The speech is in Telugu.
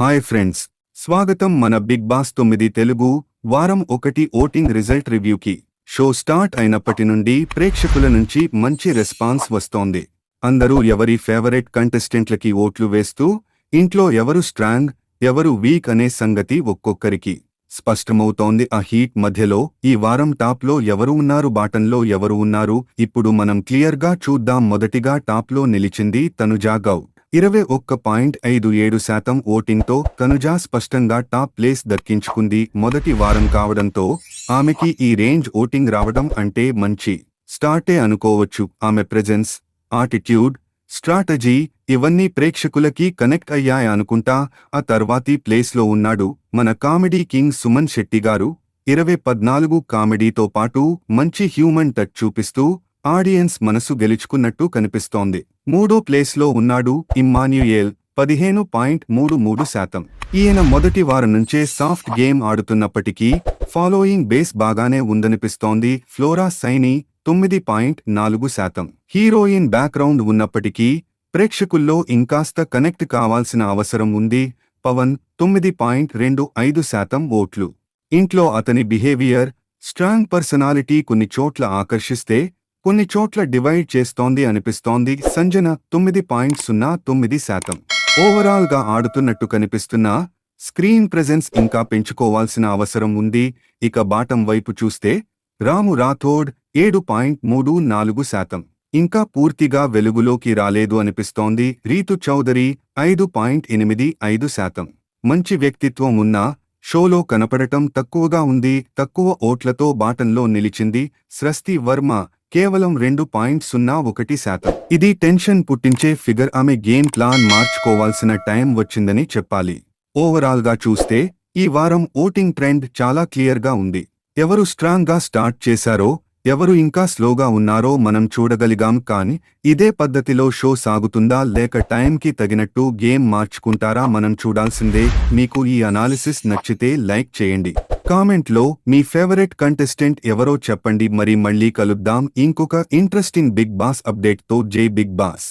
హాయ్ ఫ్రెండ్స్ స్వాగతం మన బిగ్ బాస్ తొమ్మిది తెలుగు వారం ఒకటి ఓటింగ్ రిజల్ట్ రివ్యూకి. షో స్టార్ట్ అయినప్పటి నుండి ప్రేక్షకుల నుంచి మంచి రెస్పాన్స్ వస్తోంది. అందరూ ఎవరి ఫేవరెట్ కంటెస్టెంట్లకి ఓట్లు వేస్తూ ఇంట్లో ఎవరు స్ట్రాంగ్ ఎవరు వీక్ అనే సంగతి ఒక్కొక్కరికి. స్పష్టమవుతోంది ఆ హీట్ మధ్యలో ఈ వారం టాప్లో ఎవరు ఉన్నారు బాటంలో ఎవరు ఉన్నారు ఇప్పుడు మనం క్లియర్గా చూద్దాం మొదటిగా టాప్లో నిలిచింది తనుజా గౌడ్. ఇరవై ఒక్క పాయింట్ ఐదు ఏడు శాతం ఓటింగ్తో తనుజా స్పష్టంగా టాప్ ప్లేస్ దక్కించుకుంది. మొదటి వారం కావడంతో ఆమెకి ఈ రేంజ్ ఓటింగ్ రావడం అంటే మంచి స్టార్టే అనుకోవచ్చు. ఆమె ప్రెజెన్స్ ఆటిట్యూడ్ స్ట్రాటజీ ఇవన్నీ ప్రేక్షకులకి కనెక్ట్ అయ్యాయి అనుకుంటా ఆ తర్వాతి ప్లేస్లో ఉన్నాడు మన కామెడీ కింగ్ సుమన్ శెట్టి గారు. ఇరవై పద్నాలుగు కామెడీతో పాటు మంచి హ్యూమన్ టచ్ చూపిస్తూ ఆడియన్స్ మనసు గెలుచుకున్నట్టు కనిపిస్తోంది. మూడో ప్లేస్లో ఉన్నాడు ఇమ్మాన్యుయేల్ పదిహేను పాయింట్ మూడు మూడు శాతం. ఈయన మొదటి వారం నుంచే సాఫ్ట్ గేమ్ ఆడుతున్నప్పటికీ ఫాలోయింగ్ బేస్ బాగానే ఉందనిపిస్తోంది. ఫ్లోరా సైని తొమ్మిది పాయింట్ నాలుగు శాతం. హీరోయిన్ బ్యాక్గ్రౌండ్ ఉన్నప్పటికీ ప్రేక్షకుల్లో ఇంకాస్త కనెక్ట్ కావాల్సిన అవసరం ఉంది. పవన్ తొమ్మిది పాయింట్ రెండు ఐదు శాతం ఓట్లు. ఇంట్లో అతని బిహేవియర్ స్ట్రాంగ్ పర్సనాలిటీ కొన్ని చోట్ల ఆకర్షిస్తే కొన్ని చోట్ల డివైడ్ చేస్తోంది అనిపిస్తోంది. సంజన తొమ్మిది పాయింట్ సున్నా తొమ్మిది శాతం. ఓవరాల్గా ఆడుతున్నట్టు కనిపిస్తున్నా స్క్రీన్ ప్రెజెన్స్ ఇంకా పెంచుకోవాల్సిన అవసరం ఉంది. ఇక బాటం వైపు చూస్తే రాము రాథోడ్ ఏడు పాయింట్ మూడు నాలుగు శాతం. ఇంకా పూర్తిగా వెలుగులోకి రాలేదు అనిపిస్తోంది. రీతు చౌదరి ఐదు పాయింట్ ఎనిమిది ఐదు శాతం. మంచి వ్యక్తిత్వం ఉన్నా షోలో కనపడటం తక్కువగా ఉంది తక్కువ ఓట్లతో బాటంలో నిలిచింది స్రస్తి వర్మ కేవలం రెండు పాయింట్ సున్నా ఒకటి శాతం. ఇది టెన్షన్ పుట్టించే ఫిగర్ ఆమె గేమ్ ప్లాన్ మార్చుకోవాల్సిన టైం వచ్చిందని చెప్పాలి. ఓవరాల్గా చూస్తే ఈ వారం ఓటింగ్ ట్రెండ్ చాలా క్లియర్గా ఉంది. ఎవరు స్ట్రాంగ్గా స్టార్ట్ చేశారో ఎవరు ఇంకా స్లోగా ఉన్నారో మనం చూడగలిగాం కానీ ఇదే పద్ధతిలో షో సాగుతుందా లేక టైంకి తగినట్టు గేమ్ మార్చుకుంటారా మనం చూడాల్సిందే. మీకు ఈ అనాలిసిస్ నచ్చితే లైక్ చేయండి. కామెంట్లో మీ ఫేవరెట్ కంటెస్టెంట్ ఎవరో చెప్పండి. మరి మళ్ళీ కలుద్దాం. ఇంకొక ఇంట్రెస్టింగ్ బిగ్ బాస్ అప్డేట్తో జై బిగ్ బాస్.